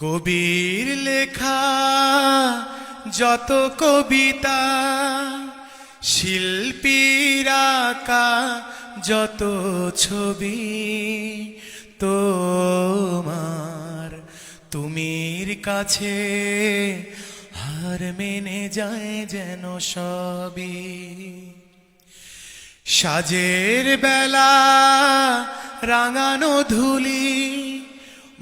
কবির লেখা, যত কবিতা, শিল্পীর আঁকা, যত ছবি, তোমার তুমির কাছে হার মেনে যায় যেন সবই। সাজের বেলা রাঙানো ধুলি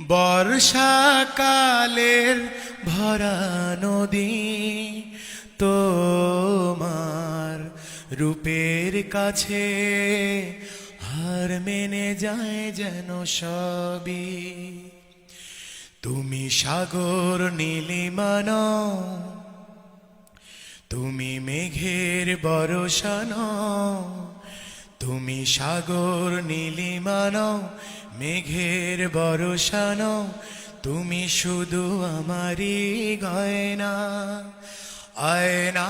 বর্ষাকালের ভরা নদী তোমার রূপের কাছে হার মেনে যায় যেন সবই। তুমি সাগর নীলিমানো তুমি মেঘের বরসান তুমি সাগর নীলিমান, মেঘের বরসান তুমি শুধু আমারই গয়না, আয়না।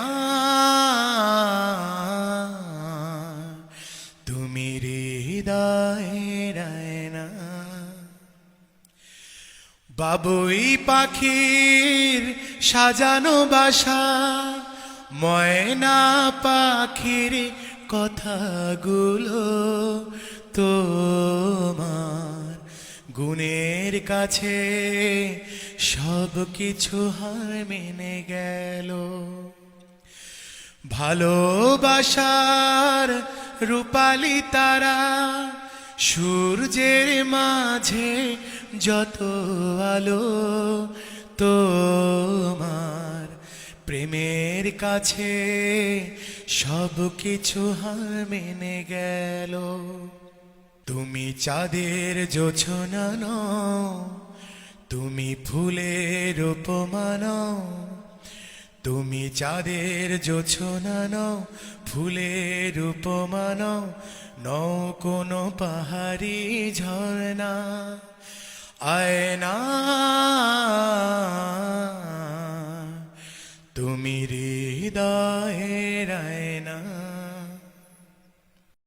তুমি আয়না। বাবুই পাখির সাজানো বাসা, ময়না পাখির কথাগুলো তোমার গুণের কাছে সব কিছু হার মেনে গেল। ভালোবাসার রূপালি তারা সূর্যের মাঝে যত আলো তোমার প্রেমের কাছে সব কিছু হার মেনে গেল। তুমি চাঁদের জোছনান তুমি ফুলের উপমান তুমি চাঁদের জোছনান ফুলের উপমান নও কোনো পাহাড়ি ঝর্ণা। আয়না তুমি হৃদয় আয়না